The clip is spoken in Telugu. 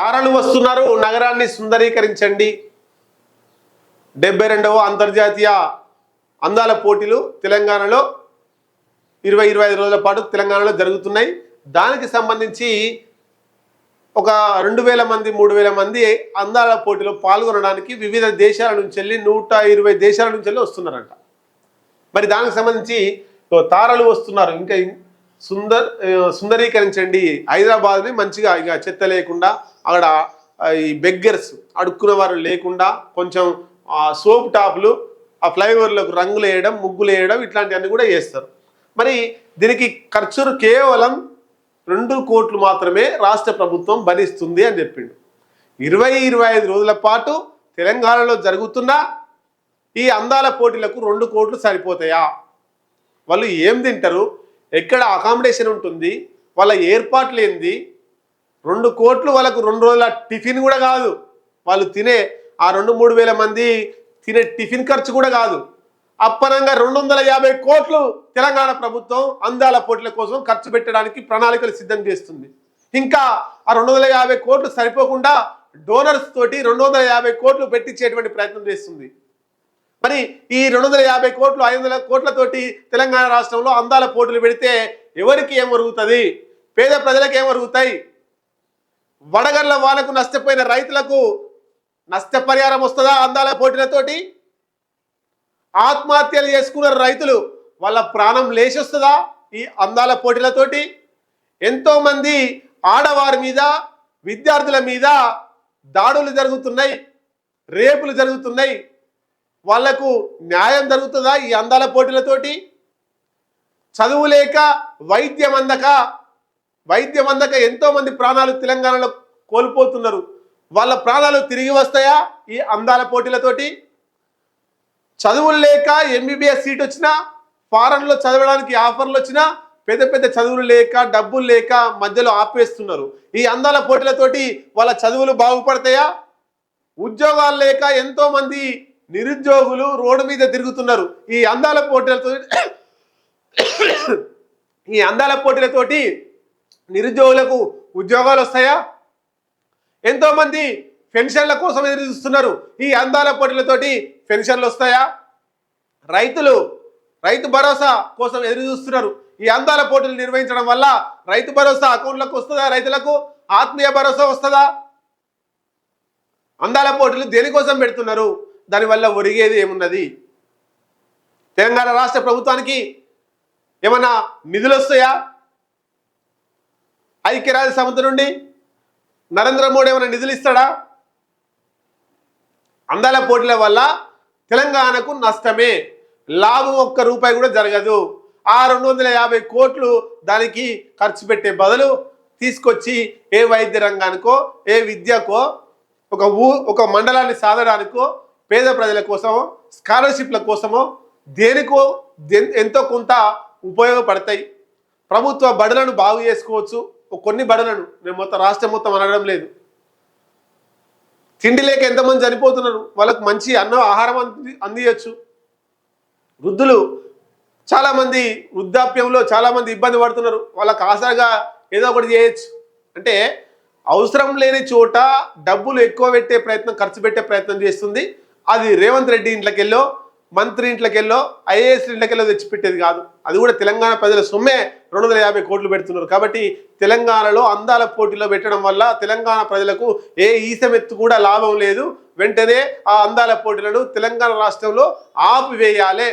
తారలు వస్తున్నారు. నగరాన్ని సుందరీకరించండి. డెబ్బై రెండవ అంతర్జాతీయ అందాల పోటీలు తెలంగాణలో ఇరవై ఇరవై ఐదు రోజుల పాటు తెలంగాణలో జరుగుతున్నాయి. దానికి సంబంధించి ఒక రెండు వేల మంది మూడు వేల మంది అందాల పోటీలో పాల్గొనడానికి వివిధ దేశాల నుంచి వెళ్ళి నూట ఇరవై దేశాల నుంచి వెళ్ళి వస్తున్నారంట. మరి దానికి సంబంధించి తారలు వస్తున్నారు. ఇంకా సుందర్ సుందరీకరించండి. హైదరాబాద్ని మంచిగా ఇక చెత్త లేకుండా అక్కడ ఈ బెగ్గర్స్ అడుక్కున్న వారు లేకుండా కొంచెం సోప్ టాప్లు ఆ ఫ్లైఓవర్లకు రంగులు వేయడం ముగ్గులు వేయడం ఇట్లాంటివన్నీ కూడా చేస్తారు. మరి దీనికి ఖర్చులు కేవలం రెండు కోట్లు మాత్రమే రాష్ట్ర ప్రభుత్వం భరిస్తుంది అని చెప్పిండు. ఇరవై ఇరవై ఐదు రోజుల పాటు తెలంగాణలో జరుగుతున్న ఈ అందాల పోటీలకు రెండు కోట్లు సరిపోతాయా? వాళ్ళు ఏం తింటారు? ఎక్కడ అకామిడేషన్ ఉంటుంది వాళ్ళ ఏర్పాట్లు ఏంది? రెండు కోట్లు వాళ్ళకు రెండు రోజుల టిఫిన్ కూడా కాదు. వాళ్ళు తినే ఆ రెండు మూడు వేల మంది తినే టిఫిన్ ఖర్చు కూడా కాదు. అప్పనంగా రెండు వందల యాభై కోట్లు తెలంగాణ ప్రభుత్వం అందాల పోటీల కోసం ఖర్చు పెట్టడానికి ప్రణాళికలు సిద్ధం చేస్తుంది. ఇంకా ఆ రెండు వందల యాభై కోట్లు సరిపోకుండా డోనర్స్ తోటి రెండు వందల యాభై కోట్లు పెట్టించేటువంటి ప్రయత్నం చేస్తుంది. మరి ఈ రెండు వందల యాభై కోట్లు ఐదు వందల కోట్లతోటి తెలంగాణ రాష్ట్రంలో అందాల పోటీలు పెడితే ఎవరికి ఏం ఒరుగుతుంది? పేద ప్రజలకు ఏం ఒరుగుతాయి? వడగళ్ళ వాళ్ళకు నష్టపోయిన రైతులకు నష్టపరిహారం వస్తుందా అందాల పోటీలతోటి? ఆత్మహత్యలు చేసుకున్న రైతులు వాళ్ళ ప్రాణం లేచొస్తుందా ఈ అందాల పోటీలతోటి? ఎంతోమంది ఆడవారి మీద విద్యార్థుల మీద దాడులు జరుగుతున్నాయి రేపులు జరుగుతున్నాయి. వాళ్ళకు న్యాయం జరుగుతుందా ఈ అందాల పోటీలతోటి? చదువు లేక వైద్యం అందక వైద్యం అందక ఎంతోమంది ప్రాణాలు తెలంగాణలో కోల్పోతున్నారు. వాళ్ళ ప్రాణాలు తిరిగి వస్తాయా ఈ అందాల పోటీలతోటి? చదువులు లేక ఎంబీబీఎస్ సీట్ వచ్చినా ఫారెన్లో చదవడానికి ఆఫర్లు వచ్చినా పెద్ద పెద్ద చదువులు లేక డబ్బులు లేక మధ్యలో ఆపేస్తున్నారు. ఈ అందాల పోటీలతోటి వాళ్ళ చదువులు బాగుపడతాయా? ఉద్యోగాలు లేక ఎంతోమంది నిరుద్యోగులు రోడ్డు మీద తిరుగుతున్నారు. ఈ అందాల పోటీలతో ఈ అందాల పోటీలతోటి నిరుద్యోగులకు ఉద్యోగాలు వస్తాయా? ఎంతో మంది పెన్షన్ల కోసం ఎదురు చూస్తున్నారు. ఈ అందాల పోటీలతోటి పెన్షన్లు వస్తాయా? రైతులు రైతు భరోసా కోసం ఎదురు చూస్తున్నారు. ఈ అందాల పోటీలు నిర్వహించడం వల్ల రైతు భరోసా అకౌంట్లకు వస్తుందా? రైతులకు ఆత్మీయ భరోసా వస్తుందా? అందాల పోటీలు దేనికోసం పెడుతున్నారు? దానివల్ల ఒరిగేది ఏమున్నది తెలంగాణ రాష్ట్ర ప్రభుత్వానికి ఏమన్నా నిధులు వస్తాయా? ఐక్యరాజ్య సమితి నుండి నరేంద్ర మోడీ ఏమైనా నిధులు ఇస్తాడా? అందాల పోటీల వల్ల తెలంగాణకు నష్టమే. లాభం ఒక్క రూపాయి కూడా జరగదు. ఆ రెండు వందల యాభై కోట్లు దానికి ఖర్చు పెట్టే బదులు తీసుకొచ్చి ఏ వైద్య రంగానికో ఏ విద్యకో ఒక ఊ ఒక మండలాన్ని సాధడానికో పేద ప్రజల కోసమో స్కాలర్షిప్ల కోసమో దేనికో దెన్- ఎంతో కొంత ఉపయోగపడతాయి. ప్రభుత్వ బడులను బాగు చేసుకోవచ్చు. కొన్ని బడులను. నేను మొత్తం రాష్ట్రం మొత్తం అనడం లేదు. తిండి లేక ఎంతమంది చనిపోతున్నారు? వాళ్ళకు మంచి అన్న ఆహారం అంది అందియచ్చు. వృద్ధులు చాలామంది వృద్ధాప్యంలో చాలామంది ఇబ్బంది పడుతున్నారు. వాళ్ళకి ఆసరాగా ఏదో ఒకటి చేయొచ్చు. అంటే అవసరం లేని చోట డబ్బులు ఎక్కువ పెట్టే ప్రయత్నం ఖర్చు పెట్టే ప్రయత్నం చేస్తుంది. అది రేవంత్ రెడ్డి ఇంట్లోకెళ్ళో మంత్రి ఇంట్లకెళ్ళో ఐఏఎస్ ఇంట్లకెళ్ళో తెచ్చిపెట్టేది కాదు. అది కూడా తెలంగాణ ప్రజల సొమ్మే రెండు వందల యాభై కోట్లు పెడుతున్నారు. కాబట్టి తెలంగాణలో అందాల పోటీలో పెట్టడం వల్ల తెలంగాణ ప్రజలకు ఏ ఈసమెత్తు కూడా లాభం లేదు. వెంటనే ఆ అందాల పోటీలను తెలంగాణ రాష్ట్రంలో ఆపివేయాలి.